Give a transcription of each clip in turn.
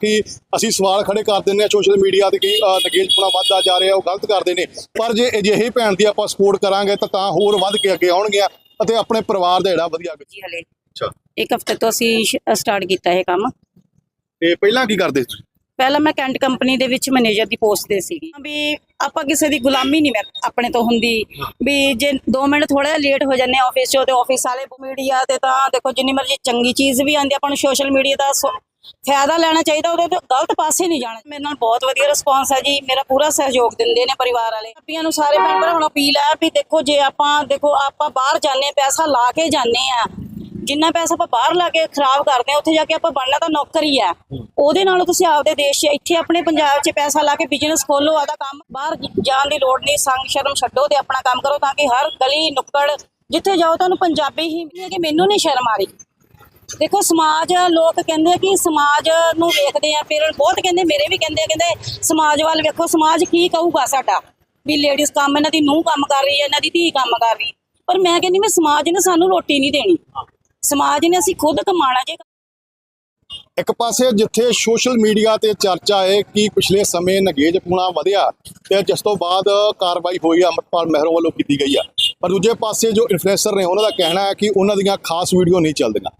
ਕਿ ਅਸੀਂ ਸਵਾਲ ਖੜੇ ਕਰ ਦਿੰਦੇ ਆ ਸੋਸ਼ਲ ਮੀਡੀਆ ਤੇ ਕਿ ਨਗੇਜਪੁਣਾ ਵੱਧਦਾ ਜਾ ਰਿਹਾ ਉਹ ਗਲਤ ਕਰਦੇ ਨੇ। ਪਰ ਜੇ ਅਜਿਹੇ ਭੈਣ ਦੀ ਆਪਾਂ ਸਪੋਰਟ ਕਰਾਂਗੇ ਤਾਂ ਤਾਂ ਹੋਰ ਵੱਧ ਕੇ ਅੱਗੇ ਆਉਣਗੇ ਅਤੇ ਆਪਣੇ ਪਰਿਵਾਰ ਦਾ ਜਿਹੜਾ ਵਧੀਆ ਜੀ ਹਲੇ। ਅੱਛਾ। ਇੱਕ ਹਫ਼ਤੇ ਤੋਂ ਅਸੀਂ ਸਟਾਰਟ ਕੀਤਾ ਇਹ ਕੰਮ। ਤੇ ਪਹਿਲਾਂ ਕੀ ਕਰਦੇ ਸੀ? ਪਹਿਲਾਂ ਮੈਂ ਕੈਂਟ ਕੰਪਨੀ ਦੇ ਵਿੱਚ ਮੈਨੇਜਰ ਦੀ ਪੋਸਟ ਤੇ ਸੀਗੀ। ਵੀ ਆਪਾਂ ਕਿਸੇ ਦੀ ਗੁਲਾਮੀ ਨਹੀਂ ਮੈਂ ਆਪਣੇ ਤੋਂ ਹੁੰਦੀ। ਵੀ ਜੇ 2 ਮਿੰਟ ਥੋੜਾ ਜਿਹਾ ਲੇਟ ਹੋ ਜਾਂਦੇ ਆਫਿਸ 'ਚੋਂ ਤੇ ਆਫਿਸ ਵਾਲੇ ਮੀਡੀਆ ਤੇ ਤਾਂ ਦੇਖੋ ਜਿੰਨੀ ਮਰਜ਼ੀ ਚੰਗੀ ਚੀਜ਼ ਵੀ ਆਂਦੀ ਆਪਾਂ ਨੂੰ ਸੋਸ਼ਲ ਮੀਡੀਆ ਦਾ ਫਾਇਦਾ ਲੈਣਾ ਚਾਹੀਦਾ, ਉਹਦੇ ਤੋਂ ਗਲਤ ਪਾਸੇ ਨਹੀਂ ਜਾਣਾ। ਮੇਰੇ ਨਾਲ ਬਹੁਤ ਵਧੀਆ ਰਿਸਪਾਂਸ ਹੈ ਜੀ। ਮੇਰਾ ਪੂਰਾ ਸਹਿਯੋਗ ਦਿੰਦੇ ਨੇ ਪਰਿਵਾਰ ਵਾਲੇ। ਆਪੀਆਂ ਨੂੰ ਸਾਰੇ ਭੈਣ ਭਰਾਵਾਂ ਨੂੰ ਅਪੀਲ ਹੈ ਵੀ ਦੇਖੋ, ਜੇ ਆਪਾਂ, ਦੇਖੋ, ਆਪਾਂ ਬਾਹਰ ਜਾਂਦੇ ਪੈਸਾ ਲਾ ਕੇ ਜਾਂਦੇ ਆ ਜਿੰਨਾ ਪੈਸਾ ਆਪਾਂ ਬਾਹਰ ਲਾ ਕੇ ਖਰਾਬ ਕਰਦੇ ਆ ਉੱਥੇ ਜਾ ਕੇ ਆਪਾਂ ਬਣਨਾ ਤਾਂ ਨੌਕਰੀ ਹੀ ਆ। ਉਹਦੇ ਨਾਲੋਂ ਤੁਸੀਂ ਆਪਦੇ ਦੇਸ਼ 'ਚ, ਇੱਥੇ ਆਪਣੇ ਪੰਜਾਬ 'ਚ ਪੈਸਾ ਲਾ ਕੇ ਬਿਜ਼ਨਸ ਖੋਲੋ ਆਦਾ ਕੰਮ ਬਾਹਰ ਜਾਣ ਦੀ ਲੋੜ ਨਹੀਂ। ਸੰਗ ਸ਼ਰਮ ਛੱਡੋ ਤੇ ਆਪਣਾ ਕੰਮ ਕਰੋ ਤਾਂ ਕਿ ਹਰ ਗਲੀ, ਨੁੱਕੜ ਜਿੱਥੇ ਜਾਓ ਤੁਹਾਨੂੰ ਪੰਜਾਬੀ ਹੀ ਨਹੀਂ ਹੈ ਕਿ ਮੈਨੂੰ ਨਹੀਂ ਸ਼ਰਮ ਆ ਰਹੀ। ਦੇਖੋ, ਸਮਾਜ, ਲੋਕ ਕਹਿੰਦੇ ਕਿ ਸਮਾਜ ਨੂੰ ਵੇਖਦੇ ਆ ਪੇਰੈਂਟ ਬਹੁਤ ਕਹਿੰਦੇ, ਮੇਰੇ ਵੀ ਕਹਿੰਦੇ ਕਹਿੰਦੇ ਸਮਾਜ ਵੱਲ ਵੇਖੋ, ਸਮਾਜ ਕੀ ਕਹੂਗਾ ਸਾਡਾ? ਵੀ ਲੇਡੀਜ਼ ਕੰਮ, ਇਹਨਾਂ ਦੀ ਨੂੰਹ ਕੰਮ ਕਰ ਰਹੀ ਹੈ, ਇਹਨਾਂ ਦੀ ਧੀ ਕੰਮ ਕਰ ਰਹੀ। ਪਰ ਮੈਂ ਕਹਿੰਦੀ ਮੈਂ ਸਮਾਜ ਨੇ ਸਾਨੂੰ ਰੋਟੀ ਨਹੀਂ ਦੇਣੀ। ਸਮਾਜ ਨੇ ਅਸੀਂ ਖੁਦ ਕਮਾਣਾ ਜੇ। ਇੱਕ ਪਾਸੇ ਜਿੱਥੇ ਸੋਸ਼ਲ ਮੀਡੀਆ ਤੇ ਚਰਚਾ ਹੈ, ਕਿ ਪਿਛਲੇ ਸਮੇਂ ਨਗੇਜ ਪੂਣਾ ਵਧਿਆ ਤੇ ਜਿਸ ਤੋਂ ਬਾਅਦ ਕਾਰਵਾਈ ਹੋਈ ਅਮਰਪਾਲ ਮਹਿਰੋ ਵੱਲੋਂ ਕੀਤੀ ਗਈ ਆ। ਪਰ ਦੂਜੇ ਪਾਸੇ ਜੋ ਇਨਫਲੂਐਂਸਰ ਨੇ, ਉਹਨਾਂ ਦਾ ਕਹਿਣਾ ਹੈ ਕਿ ਉਹਨਾਂ ਦੀਆਂ ਖਾਸ ਵੀਡੀਓ ਨਹੀਂ ਚੱਲਦੀਆਂ।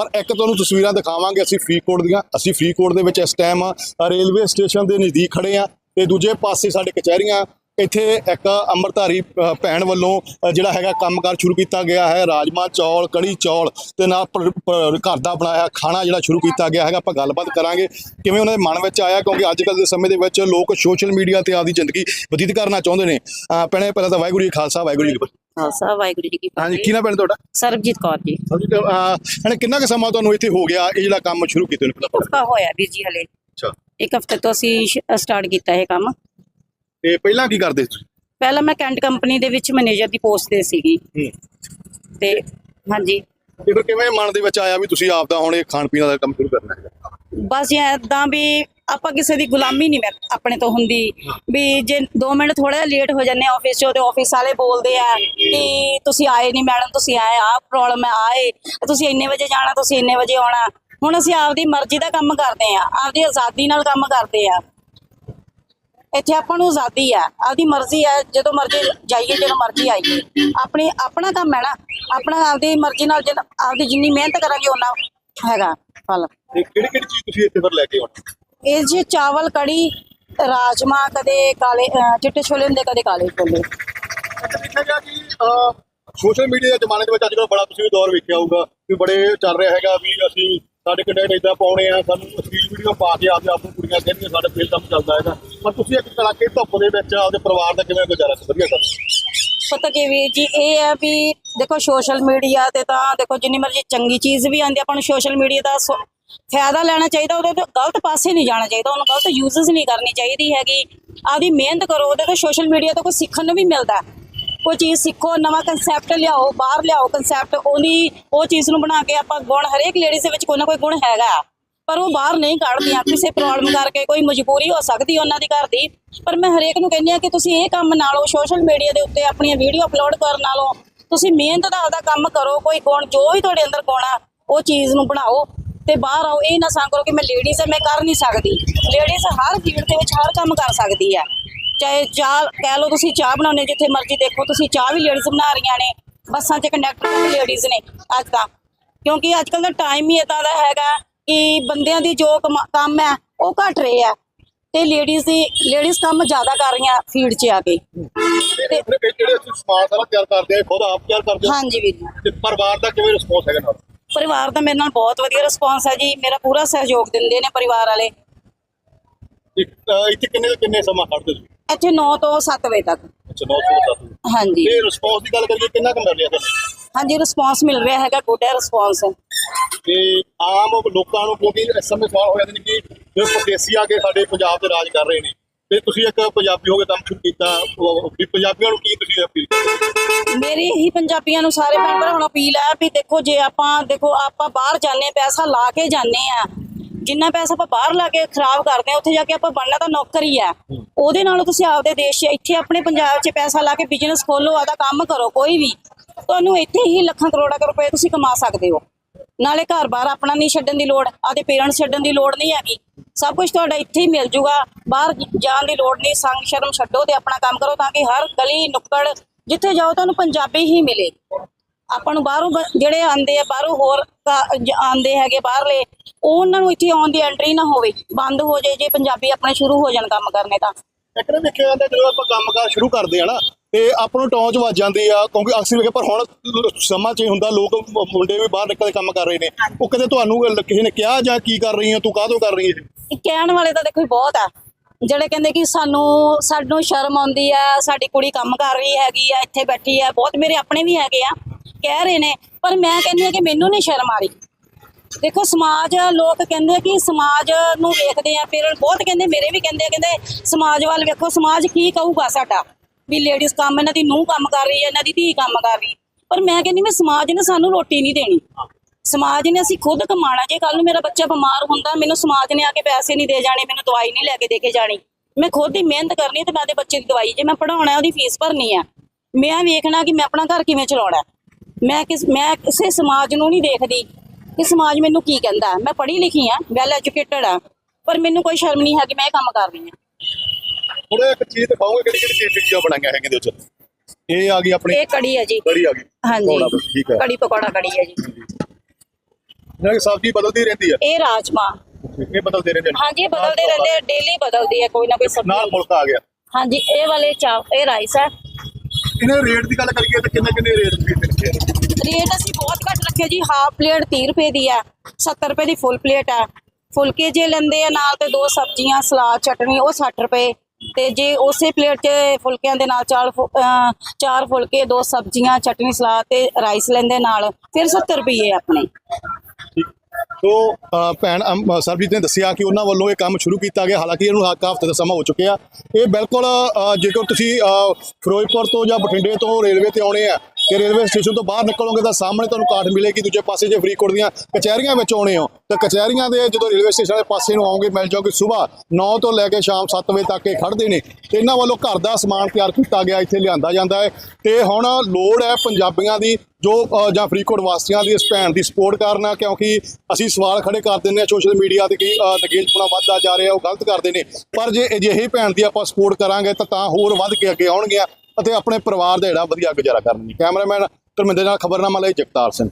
ਪਰ ਇੱਕ ਤੁਹਾਨੂੰ ਤਸਵੀਰਾਂ ਦਿਖਾਵਾਂਗੇ ਅਸੀਂ ਫਰੀਦਕੋਟ ਦੀਆਂ। ਅਸੀਂ ਫਰੀਦਕੋਟ ਦੇ ਵਿੱਚ ਇਸ ਟਾਈਮ ਰੇਲਵੇ ਸਟੇਸ਼ਨ ਦੇ ਨਜ਼ਦੀਕ ਖੜੇ ਆ ਤੇ ਦੂਜੇ ਪਾਸੇ ਸਾਡੇ ਕਚਹਿਰੀਆਂ ਇੱਥੇ ਇੱਕ ਅੰਮ੍ਰਿਤਧਾਰੀ ਭੈਣ ਵੱਲੋਂ ਜਿਹੜਾ ਹੈਗਾ ਕੰਮਕਾਰ ਸ਼ੁਰੂ ਕੀਤਾ ਗਿਆ ਹੈ। ਰਾਜਮਾ ਚੌਲ ਕੜੀ ਚੌਲ ਤੇ ਨਾਲ ਪਰ- ਘਰ ਦਾ ਬਣਾਇਆ ਖਾਣਾ ਜਿਹੜਾ ਸ਼ੁਰੂ ਕੀਤਾ ਗਿਆ ਹੈਗਾ। ਆਪਾਂ ਗੱਲਬਾਤ ਕਰਾਂਗੇ ਕਿਵੇਂ ਉਹਨਾਂ ਦੇ ਮਨ ਵਿੱਚ ਆਇਆ ਕਿਉਂਕਿ ਅੱਜ ਕੱਲ੍ਹ ਦੇ ਸਮੇਂ ਦੇ ਵਿੱਚ ਲੋਕ ਸੋਸ਼ਲ ਮੀਡੀਆ ਤੇ ਆਪਦੀ ਜ਼ਿੰਦਗੀ ਬਤੀਤ ਕਰਨਾ ਚਾਹੁੰਦੇ ਨੇ। ਅ, ਪਹਿਲਾਂ ਤਾਂ ਵਾਹਿਗੁਰੂ ਜੀ ਖਾਲਸਾ ਵਾਹਿਗੁਰੂ ਜੀ ਕੀ ਫਤਿਹ। ਖਾਲਸਾ ਵਾਹਿਗੁਰੂ ਜੀ ਕੀ ਹਾਂਜੀ ਕੀ ਨਾ ਭੈਣ ਤੁਹਾਡਾ? ਸਰਬਜੀਤ ਕੌਰ ਜੀ। ਹਣੇ ਕਿੰਨਾ ਕੁ ਸਮਾਂ ਤੁਹਾਨੂੰ ਇੱਥੇ ਹੋ ਗਿਆ ਇਹ ਜਿਹੜਾ ਕੰਮ ਸ਼ੁਰੂ ਕੀਤੇ ਨੂੰ ਪਹਿਲਾਂ? ਹਫਤਾ ਹੋਇਆ ਵੀਰ ਜੀ ਹਲੇ। ਅੱਛਾ। ਇੱਕ ਹਫ਼ਤੇ ਤੋਂ ਅਸੀਂ ਸਟਾਰਟ ਕੀਤਾ ਇਹ ਕੰਮ। ਤੇ ਪਹਿਲਾਂ ਕੀ ਕਰਦੇ ਸੀ ਪਹਿਲਾਂ ਮੈਂ ਕੈਂਟ ਕੰਪਨੀ ਦੇ ਵਿੱਚ ਮੈਨੇਜਰ ਦੀ ਪੋਸਟ ਤੇ ਸੀਗੀ। ਹੂੰ। ਤੇ ਹਾਂਜੀ। ਤੇ ਫਿਰ ਕਿਵੇਂ ਮਨ ਦੇ ਵਿੱਚ ਆਇਆ ਵੀ ਤੁਸੀਂ ਆਪ ਦਾ ਹੁਣ ਇਹ ਖਾਣ ਪੀਣ ਦਾ ਕੰਮ ਸ਼ੁਰੂ ਹੈਗਾ ਬਸ ਇਹ ਏਦਾਂ ਵੀ ਆਪਾਂ ਕਿਸੇ ਦੀ ਗੁਲਾਮੀ ਨਹੀਂ ਮੈਂ ਆਪਣੇ ਤੋਂ ਹੁੰਦੀ। ਵੀ ਜੇ 2 ਮਿੰਟ ਥੋੜਾ ਜਿਹਾ ਲੇਟ ਹੋ ਜਾਂਦੇ ਆਫਿਸ 'ਚੋਂ ਤੇ ਆਫਿਸ ਵਾਲੇ ਬੋਲਦੇ ਆ ਕਿ ਤੁਸੀਂ ਆਏ ਨਹੀਂ ਮੈਡਮ ਤੁਸੀਂ ਆਏ ਆ ਪ੍ਰੋਬਲਮ ਹੈ ਆਏ ਤੁਸੀਂ ਇੰਨੇ ਵਜੇ ਜਾਣਾ, ਤੁਸੀਂ ਇੰਨੇ ਵਜੇ ਆਉਣਾ। ਹੁਣ ਅਸੀਂ ਆਪਦੀ ਮਰਜ਼ੀ ਦਾ ਕੰਮ ਕਰਦੇ ਆ, ਆਪਦੀ ਆਜ਼ਾਦੀ ਨਾਲ ਕੰਮ ਕਰਦੇ ਆ। ਇੱਥੇ ਆਪਾਂ ਨੂੰ ਆਜ਼ਾਦੀ ਆ, ਆਪਦੀ ਮਰਜ਼ੀ ਆ, ਜਦੋਂ ਮਰਜ਼ੀ ਜਾਈਏ, ਜਦੋਂ ਮਰਜ਼ੀ ਆਈਏ। ਆਪਣੀ, ਆਪਣਾ ਕੰਮ ਹੈ ਨਾ। ਆਪਣਾ ਆਪਦੀ ਮਰਜ਼ੀ ਨਾਲ ਜਿੰਨਾ- ਆਪਦੀ ਜਿੰਨੀ ਮਿਹਨਤ ਕਰਾਂਗੇ ਉਹਨਾਂ ਹੈਗਾ। ਫਲ। ਤੇ ਕਿਹੜੀ ਕਿਹੜੀ ਚੀਜ਼ ਤੁਸੀਂ ਇੱਥੇ ਫਿਰ ਲੈ ਕੇ ਆਉਣੀ? ਇਹ ਜੀ ਚਾਵਲ ਕੜੀ ਰਾਜਮਾ ਕਦੇ ਕਾਲੇ ਅਹ ਚਿੱਟੇ ਛੋਲੇ ਹੁੰਦੇ ਕਦੇ ਕਾਲੇ ਛੋਲੇ। ਦੇਖਿਆ ਗਿਆ ਕਿ ਸੋਸ਼ਲ ਮੀਡੀਆ ਦੇ ਜ਼ਮਾਨੇ ਦੇ ਵਿੱਚ ਅੱਜ ਕੱਲ੍ਹ ਬੜਾ ਤੁਸੀਂ ਵੀ ਦੌਰ ਵੇਖਿਆ ਹੋਊਗਾ ਕਿ ਬੜੇ ਚੱਲ ਰਿਹਾ ਹੈਗਾ ਵੀ ਅਸੀਂ ਸਾਡੇ ਕੰਟੈਂਟ ਇਦਾਂ ਪਾਉਣੇ ਆ ਸਾਨੂੰ ਅਸ਼ਲੀਲ ਵੀਡੀਓ ਪਾ ਕੇ ਆਪਦੇ ਆਪ ਨੂੰ ਕੁੜੀਆਂ ਕਹਿੰਦੀਆਂ ਸਾਡੇ ਫੇਰ ਕੰਮ ਚੱਲਦਾ ਹੈਗਾ। ਪਰ ਤੁਸੀਂ ਇੱਕ ਕੜਾਕੇ ਧੁੱਪ ਦੇ ਵਿੱਚ ਆਪਦੇ ਪਰਿਵਾਰ ਦਾ ਕਿਵੇਂ ਗੁਜ਼ਾਰਾ ਵਧੀਆ ਕਰ ਪਤਾ ਕੀ ਵੀ ਜੀ, ਇਹ ਹੈ ਵੀ ਦੇਖੋ ਸੋਸ਼ਲ ਮੀਡੀਆ ਤੇ ਤਾਂ ਦੇਖੋ ਜਿੰਨੀ ਮਰਜ਼ੀ ਚੰਗੀ ਚੀਜ਼ ਵੀ ਆਂਦੀ ਆਪਾਂ ਨੂੰ ਸੋਸ਼ਲ ਮੀਡੀਆ ਦਾ ਸੋ- ਫਾਇਦਾ ਲੈਣਾ ਚਾਹੀਦਾ, ਉਹਦੇ ਤੋਂ ਗਲਤ ਪਾਸੇ ਨਹੀਂ ਜਾਣਾ ਚਾਹੀਦਾ, ਉਹਨੂੰ ਗਲਤ ਯੂਜ਼ਸ ਨਹੀਂ ਕਰਨੀ ਚਾਹੀਦੀ ਹੈਗੀ ਆਪਦੀ ਮਿਹਨਤ ਕਰੋ, ਉਹਦੇ ਤੋਂ ਸੋਸ਼ਲ ਮੀਡੀਆ ਤੋਂ ਕੁਝ ਸਿੱਖਣ ਨੂੰ ਵੀ ਮਿਲਦਾ ਹੈ। ਕੋਈ ਚੀਜ਼ ਸਿੱਖੋ, ਨਵਾਂ ਕਨਸੈਪਟ ਲਿਆਓ, ਬਾਹਰ ਲਿਆਓ ਕਨਸੈਪਟ ਉਹਦੀ ਉਹ ਚੀਜ਼ ਨੂੰ ਬਣਾ ਕੇ ਆਪਾਂ ਗੁਣ ਹਰੇਕ ਲੇਡੀਜ਼ ਦੇ ਵਿੱਚ ਕੋਈ ਨਾ ਕੋਈ ਗੁਣ ਹੈਗਾ ਆ। ਪਰ ਉਹ ਬਾਹਰ ਨਹੀਂ ਕੱਢਦੀਆਂ। ਕਿਸੇ ਪ੍ਰੋਬਲਮ ਕਰਕੇ ਕੋਈ ਮਜਬੂਰੀ ਹੋ ਸਕਦੀ ਉਹਨਾਂ ਦੀ ਘਰ ਦੀ। ਪਰ ਮੈਂ ਹਰੇਕ ਨੂੰ ਕਹਿੰਦੀ ਆ ਕਿ ਤੁਸੀਂ ਇਹ ਕੰਮ ਨਾਲੋਂ ਸੋਸ਼ਲ ਮੀਡੀਆ ਦੇ ਉੱਤੇ ਆਪਣੀਆਂ ਵੀਡੀਓ ਅਪਲੋਡ ਕਰਨ ਨਾਲੋਂ ਤੁਸੀਂ ਮਿਹਨਤ ਦਾ ਆਪਦਾ ਕੰਮ ਕਰੋ, ਕੋਈ ਗੁਣ ਜੋ ਵੀ ਤੁਹਾਡੇ ਅੰਦਰ ਗੁਣ ਆ, ਉਹ ਚੀਜ਼ ਨੂੰ ਬਣਾਓ ਤੇ ਬਾਹਰ ਆਓ। ਇਹ ਨਾ ਸੰਗ ਕਰੋ ਕਿ ਮੈਂ ਲੇਡੀਜ਼ ਆ, ਮੈਂ ਕਰ ਨਹੀਂ ਸਕਦੀ। ਲੇਡੀਜ਼ ਹਰ ਫੀਲਡ ਦੇ ਵਿੱਚ ਹਰ ਕੰਮ ਕਰ ਸਕਦੀ ਆ ਚਾਹੇ ਚਾਹ ਕਹਿ ਲਓ ਤੁਸੀਂ ਚਾਹ ਬਣਾਉਣੇ ਜਿੱਥੇ ਮਰਜ਼ੀ ਦੇਖੋ, ਤੁਸੀਂ ਚਾਹ ਵੀ ਲੇਡੀਜ਼ ਬਣਾ ਰਹੀਆਂ ਨੇ। ਬੱਸਾਂ 'ਚ ਕੰਡਕਟਰ ਵੀ ਲੇਡੀਜ਼ ਨੇ ਅੱਜ ਤਾਂ। ਕਿਉਂਕਿ ਅੱਜ ਕੱਲ ਦਾ ਟਾਈਮ ਹੀ ਇਦਾਂ ਦਾ ਹੈਗਾ। ਕਿ ਬੰਦਿਆਂ ਦੀ ਜੋ ਕਮਾ- ਕੰਮ ਹੈ ਉਹ ਘਟ ਰਹੇ ਆ। ਤੇ ਲੇਡੀਜ਼ ਦੀ ਲੇਡੀਜ਼ ਕੰਮ ਜ਼ਿਆਦਾ ਕਰ ਰਹੀਆਂ ਫੀਲਡ 'ਚ ਆ ਕੇ। ਤੇ ਜਿਹੜੇ ਅਸੀਂ ਸਮਾਨ ਸਾਰਾ ਤਿਆਰ ਕਰਦੇ ਆ ਖੁਦ ਆਪ ਤਿਆਰ ਕਰਦੇ ਹਾਂਜੀ ਵੀਰ ਜੀ। ਤੇ ਪਰਿਵਾਰ ਦਾ ਕਿਵੇਂ ਰਿਸਪੌਂਸ ਹੈਗਾ ਨਾਲ? ਪਰਿਵਾਰ ਦਾ ਮੇਰੇ ਨਾਲ ਬਹੁਤ ਵਧੀਆ ਰਿਸਪਾਂਸ ਹੈ ਜੀ। ਮੇਰਾ ਪੂਰਾ ਸਹਿਯੋਗ ਦਿੰਦੇ ਨੇ ਪਰਿਵਾਰ ਵਾਲੇ। ਇੱਥੇ ਕਿੰਨੇ ਕਿੰਨੇ ਸਮਾਂ ਕੱਢਦੇ ਤੁਸੀਂ? ਇੱਥੇ 9 ਤੋਂ 7 ਵਜੇ ਤੱਕ। ਅੱਛਾ 907 ਹਾਂਜੀ। ਤੇ ਰਿਸਪੌਂਸ ਦੀ ਗੱਲ ਕਰੀਏ ਕਿੰਨਾ ਕੁ ਮਿਲ ਰਿਹਾ ਤੁਹਾਨੂੰ? ਹਾਂਜੀ ਰਿਸਪਾਂਸ ਮਿਲ ਰਿਹਾ ਹੈਗਾ ਗੁੱਡ ਹੈ ਰਿਸਪਾਂਸ ਤੇ ਆਮ ਲੋਕਾਂ ਨੂੰ ਕਿਉਂਕਿ ਇਸ ਸਮੇਂ ਸਵਾਲ ਹੋ ਜਾਂਦੇ ਨੇ ਕਿ ਜੋ ਪਰਦੇਸੀ ਆ ਕੇ ਸਾਡੇ ਪੰਜਾਬ ਤੇ ਰਾਜ ਕਰ ਰਹੇ ਨੇ। ਤੇ ਤੁਸੀਂ ਇੱਕ ਪੰਜਾਬੀ ਹੋ ਕੇ ਕੰਮ ਸ਼ੁਰੂ ਕੀਤਾ, ਵੀ ਪੰਜਾਬੀਆਂ ਨੂੰ ਕੀ ਤੁਸੀਂ ਅਪੀਲ ਮੇਰੀ ਹੀ ਪੰਜਾਬੀਆਂ ਨੂੰ ਸਾਰੇ ਭੈਣ ਭਰਾਵਾਂ ਅਪੀਲ ਹੈ ਵੀ ਦੇਖੋ ਜੇ ਆਪਾਂ, ਦੇਖੋ ਆਪਾਂ ਬਾਹਰ ਜਾਂਦੇ ਪੈਸਾ ਲਾ ਕੇ ਜਾਂਦੇ ਆ ਜਿੰਨਾ ਪੈਸਾ ਆਪਾਂ ਬਾਹਰ ਲਾ ਕੇ ਖਰਾਬ ਕਰਦੇ ਆ ਉੱਥੇ ਜਾ ਕੇ ਆਪਾਂ ਬਣਨਾ ਤਾਂ ਨੌਕਰੀ ਆ ਉਹਦੇ ਨਾਲੋਂ ਤੁਸੀਂ ਆਪਦੇ ਦੇਸ਼ 'ਚ, ਇੱਥੇ ਆਪਣੇ ਪੰਜਾਬ 'ਚ ਪੈਸਾ ਲਾ ਕੇ ਬਿਜ਼ਨਸ ਖੋਲੋ ਆਦਾ ਕੰਮ ਕਰੋ, ਕੋਈ ਵੀ। ਤੁਹਾਨੂੰ ਇੱਥੇ ਹੀ ਲੱਖਾਂ ਕਰੋੜਾਂ ਰੁਪਏ ਤੁਸੀਂ ਕਮਾ ਸਕਦੇ ਹੋ। ਨਾਲੇ ਘਰ-ਬਾਰ ਆਪਣਾ ਨਹੀਂ ਛੱਡਣ ਦੀ ਲੋੜ ਆਦੇ ਪੇਰੈਂਟਸ ਛੱਡਣ ਦੀ ਲੋੜ ਨਹੀਂ ਹੈਗੀ। ਸਭ ਕੁਝ ਤੁਹਾਡਾ ਇੱਥੇ ਹੀ ਮਿਲ ਜੂਗਾ। ਬਾਹਰ ਜਾਣ ਦੀ ਲੋੜ ਨਹੀਂ, ਸੰਗ ਸ਼ਰਮ ਛੱਡੋ ਤੇ ਆਪਣਾ ਕੰਮ ਕਰੋ ਤਾਂ ਕਿ ਹਰ ਗਲੀ, ਨੁੱਕੜ ਜਿੱਥੇ ਜਾਓ ਤੁਹਾਨੂੰ ਪੰਜਾਬੀ ਹੀ ਮਿਲੇ। ਆਪਾਂ ਨੂੰ ਬਾਹਰੋਂ ਜਿਹੜੇ ਆਂਦੇ ਆ, ਬਾਹਰੋਂ ਹੋਰ ਆਂਦੇ ਹੈਗੇ ਬਾਹਰਲੇ ਉਹਨਾਂ ਨੂੰ ਇੱਥੇ ਆਉਣ ਦੀ ਐਂਟਰੀ ਨਾ ਹੋਵੇ। ਬੰਦ ਹੋ ਜਾਏ ਜੇ ਪੰਜਾਬੀ ਆਪਣੇ ਸ਼ੁਰੂ ਹੋ ਜਾਣ ਕੰਮ ਕਰਨੇ ਤਾਂ। ਇੱਕ ਦੇਖਿਆ ਜਾਂਦਾ ਜਦੋਂ ਆਪਾਂ ਕੰਮਕਾਰ ਸ਼ੁਰੂ ਕਰਦੇ ਆ ਨਾ ਤੇ ਆਪਾਂ ਨੂੰ ਟੌਂਚ ਵੱਜ ਜਾਂਦੀ ਆ ਕਿਉਂਕਿ ਅਕਸਰ ਵੇਖੇ ਪਰ ਹੁਣ ਸਮਾਂ ਚ ਹੁੰਦਾ ਲੋਕ ਮੁੰਡੇ ਵੀ ਬਾਹਰ ਨਿਕਲ ਕੇ ਕੰਮ ਕਰ ਰਹੇ ਨੇ। ਉਹ ਕਦੇ ਤੁਹਾਨੂੰ ਕਿਸੇ ਨੇ ਕਿਹਾ ਜਾਂ ਕੀ ਕਰ ਰਹੀ ਆ ਤੂੰ ਕਾਹਤੋਂ ਕਰ ਰਹੀ ਹੈ ਇਹ ਕਹਿਣ ਵਾਲੇ ਤਾਂ ਦੇਖੋ ਬਹੁਤ ਆ। ਜਿਹੜੇ ਕਹਿੰਦੇ ਕਿ ਸਾਨੂੰ ਸਾਨੂੰ ਸ਼ਰਮ ਆਉਂਦੀ ਆ ਸਾਡੀ ਕੁੜੀ ਕੰਮ ਕਰ ਰਹੀ ਹੈਗੀ ਆ ਇੱਥੇ ਬੈਠੀ ਆ ਬਹੁਤ ਮੇਰੇ ਆਪਣੇ ਵੀ ਹੈਗੇ ਆ ਕਹਿ ਰਹੇ ਨੇ ਪਰ ਮੈਂ ਕਹਿੰਦੀ ਆ ਕਿ ਮੈਨੂੰ ਨਹੀਂ ਸ਼ਰਮ ਆ ਰਹੀ। ਦੇਖੋ ਸਮਾਜ ਲੋਕ ਕਹਿੰਦੇ ਕਿ ਸਮਾਜ ਨੂੰ ਵੇਖਦੇ ਆ ਫਿਰ ਬਹੁਤ ਕਹਿੰਦੇ ਮੇਰੇ ਵੀ ਕਹਿੰਦੇ ਕਹਿੰਦੇ ਸਮਾਜ ਵੱਲ ਵੇਖੋ ਸਮਾਜ ਕੀ ਕਹੂਗਾ ਸਾਡਾ। ਵੀ ਲੇਡੀਜ਼ ਕੰਮ ਇਹਨਾਂ ਦੀ ਨੂੰਹ ਕੰਮ ਕਰ ਰਹੀ ਹੈ, ਇਹਨਾਂ ਦੀ ਧੀ ਕੰਮ ਕਰ ਰਹੀ ਪਰ ਮੈਂ ਕਹਿੰਦੀ ਮੈਂ ਸਮਾਜ ਨੇ ਸਾਨੂੰ ਰੋਟੀ ਨਹੀਂ ਦੇਣੀ। ਸਮਾਜ ਨੇ ਅਸੀਂ ਖੁਦ ਕਮਾਣਾ ਜੇ ਕੱਲ ਨੂੰ ਮੇਰਾ ਬੱਚਾ ਬਿਮਾਰ ਹੁੰਦਾ, ਮੈਨੂੰ ਸਮਾਜ ਨੇ ਆ ਕੇ ਪੈਸੇ ਨਹੀਂ ਦੇ ਜਾਣੇ, ਮੈਨੂੰ ਦਵਾਈ ਨਹੀਂ ਲੈ ਕੇ ਦੇ ਕੇ ਜਾਣੀ। ਮੈਂ ਖੁਦ ਹੀ ਮਿਹਨਤ ਕਰਨੀ ਤੇ ਮੈਂ ਦੇ ਬੱਚੇ ਦੀ ਦਵਾਈ, ਜੇ ਮੈਂ ਪੜਾਉਣਾ ਉਹਦੀ ਫੀਸ ਭਰਨੀ ਆ ਮੈਂ ਵੇਖਣਾ ਕਿ ਮੈਂ ਆਪਣਾ ਘਰ ਕਿਵੇਂ ਚਲਾਉਣਾ। ਮੈਂ ਕਿਸ, ਮੈਂ ਕਿਸੇ ਸਮਾਜ ਨੂੰ ਨਹੀਂ ਦੇਖਦੀ ਕਿ ਸਮਾਜ ਮੈਨੂੰ ਕੀ ਕਹਿੰਦਾ। ਮੈਂ ਪੜ੍ਹੀ ਲਿਖੀ ਆ ਵੈਲ ਐਜੂਕੇਟਡ ਆ ਪਰ ਮੈਨੂੰ ਕੋਈ ਸ਼ਰਮ ਨਹੀਂ ਹੈ ਕਿ ਮੈਂ ਇਹ ਕੰਮ ਕਰ ਰਹੀ ਹਾਂ। ਥੋੜਾ ਇੱਕ ਚੀਜ਼ ਦਿਖਾਓਗੇ ਕਿਹੜੀ ਕਿਹੜੀ ਚੀਜ਼ਾਂ ਬਣਾਈਆਂ ਹੈਗੀਆਂ ਦੇ ਵਿੱਚ। ਇਹ ਆ ਗਈ ਆਪਣੀ ਇਹ ਕੜੀ ਹੈ ਜੀ। ਕੜੀ ਆ ਗਈ। ਹਾਂਜੀ। ਠੀਕ ਹੈ ਕੜੀ ਪਕੌੜਾ ਕੜੀ ਹੈ ਜੀ। ਜਿਹੜਾ ਕਿ ਸਬਜ਼ੀ ਬਦਲਦੀ ਰਹਿੰਦੀ ਆ। ਇਹ ਰਾਜਮਾ। ਇਹ ਬਦਲਦੇ ਰਹਿੰਦੇ ਨੇ। ਹਾਂਜੀ ਇਹ ਬਦਲਦੇ ਰਹਿੰਦੇ ਆ ਡੇਲੀ ਬਦਲਦੀ ਹੈ ਕੋਈ ਨਾ ਕੋਈ ਨਾਲ ਸਬਜ਼ੀ ਫੁਲਕਾ ਆ ਗਿਆ। ਹਾਂਜੀ ਇਹ ਵਾਲੇ ਚਾਵ ਇਹ ਰਾਈਸ ਹੈ ਇਹਨਾਂ ਰੇਟ ਦੀ ਗੱਲ ਕਰੀਏ ਤਾਂ ਕਿੰਨੇ ਕਿੰਨੇ ਰੇਟ ਦੀ ਰੱਖੇ ਰੇਟ ਅਸੀਂ ਬਹੁਤ ਘੱਟ ਰੱਖੇ ਜੀ ਹਾਫ ਪਲੇਟ 30 ਰੁਪਏ ਦੀ ਹੈ 70 ਰੁਪਏ ਦੀ ਫੁੱਲ ਪਲੇਟ ਹੈ ਫੁਲਕੇ ਜੇ ਲੈਂਦੇ ਆ ਨਾਲ ਤੇ ਦੋ ਸਬਜ਼ੀਆਂ ਸਲਾਦ ਚਟਨੀ ਉਹ 60 ਰੁਪਏ। ਤੇ ਜੇ ਉਸੇ ਪਲੇਟ 'ਚ ਫੁਲਕਿਆਂ ਦੇ ਨਾਲ ਚਾਰ ਚਾਰ ਫੁਲਕੇ, ਦੋ ਸਬਜ਼ੀਆਂ, ਚਟਨੀ, ਸਲਾਦ ਤੇ ਰਾਈਸ ਲੈਂਦੇ ਨਾਲ, ਫਿਰ 70 ਰੁਪਏ ਆਪਣੇ। ਤੋ ਭੈਣ ਸਰਬਜੀਤ ਨੇ ਦੱਸਿਆ ਕਿ ਉਹਨਾਂ ਵੱਲੋਂ ਇਹ ਕੰਮ ਸ਼ੁਰੂ ਕੀਤਾ ਗਿਆ। ਹਾਲਾਂਕਿ ਇਹਨੂੰ ਹੱਕ ਹਫ਼ਤੇ ਦਾ ਸਮਾਂ ਹੋ ਚੁੱਕਿਆ। ਇਹ ਬਿਲਕੁਲ ਜੇਕਰ ਤੁਸੀਂ ਫਿਰੋਜ਼ਪੁਰ ਤੋਂ ਜਾਂ ਬਠਿੰਡੇ ਤੋਂ ਰੇਲਵੇ ਤੇ ਆਉਣੇ ਆ ਕਿ ਰੇਲਵੇ ਸਟੇਸ਼ਨ ਤੋਂ ਬਾਹਰ ਨਿਕਲੋਗੇ ਤਾਂ ਸਾਹਮਣੇ ਤੁਹਾਨੂੰ ਕਾਰਡ ਮਿਲੇਗੀ ਦੂਜੇ ਪਾਸੇ ਜੇ ਫਰੀਦਕੋਟ ਦੀਆਂ ਕਚਹਿਰੀਆਂ ਵਿੱਚ ਆਉਣੇ ਹੋ ਤਾਂ ਕਚਹਿਰੀਆਂ ਦੇ ਜਦੋਂ ਰੇਲਵੇ ਸਟੇਸ਼ਨ ਦੇ ਪਾਸੇ ਨੂੰ ਆਓਗੇ ਮਿਲ ਜਾਓਗੇ ਸਵੇਰ 9 ਤੋਂ ਲੈ ਕੇ ਸ਼ਾਮ 7 ਵਜੇ ਤੱਕ ਇਹ ਖੜ੍ਹਦੇ ਨੇ। ਤੇ ਇਹਨਾਂ ਵੱਲੋਂ ਘਰ ਦਾ ਸਮਾਨ ਤਿਆਰ ਕੀਤਾ ਗਿਆ ਇੱਥੇ ਲਿਆਂਦਾ ਜਾਂਦਾ ਹੈ। ਤੇ ਹੁਣ ਲੋੜ ਹੈ ਪੰਜਾਬੀਆਂ ਦੀ ਜੋ ਜਾਂ ਫਰੀਦਕੋਟ ਵਾਸੀਆਂ ਦੀ ਇਸ ਭੈਣ ਦੀ ਸਪੋਰਟ ਕਰਨਾ ਕਿਉਂਕਿ ਅਸੀਂ ਸਵਾਲ ਖੜੇ ਕਰ ਦਿੰਦੇ ਹਾਂ ਸੋਸ਼ਲ ਮੀਡੀਆ ਤੇ ਕਿ ਅ, ਵੱਧਦਾ ਜਾ ਰਿਹਾ ਉਹ ਗਲਤ ਕਰਦੇ ਨੇ। ਪਰ ਜੇ ਅਜਿਹੀ ਭੈਣ ਦੀ ਆਪਾਂ ਸਪੋਰਟ ਕਰਾਂਗੇ ਤਾਂ ਤਾਂ ਹੋਰ ਵੱਧ ਕੇ ਅੱਗੇ ਆਉਣਗੀਆਂ। ਅਤੇ ਆਪਣੇ ਪਰਿਵਾਰ ਦਾ ਜਿਹੜਾ ਵਧੀਆ ਗੁਜ਼ਾਰਾ ਕਰਨਗੇ ਕੈਮਰਾਮੈਨ ਧਰਮਿੰਦਰ ਨਾਲ ਖਬਰਨਾਮਾ ਲਈ ਜਗਤਾਰ ਸਿੰਘ।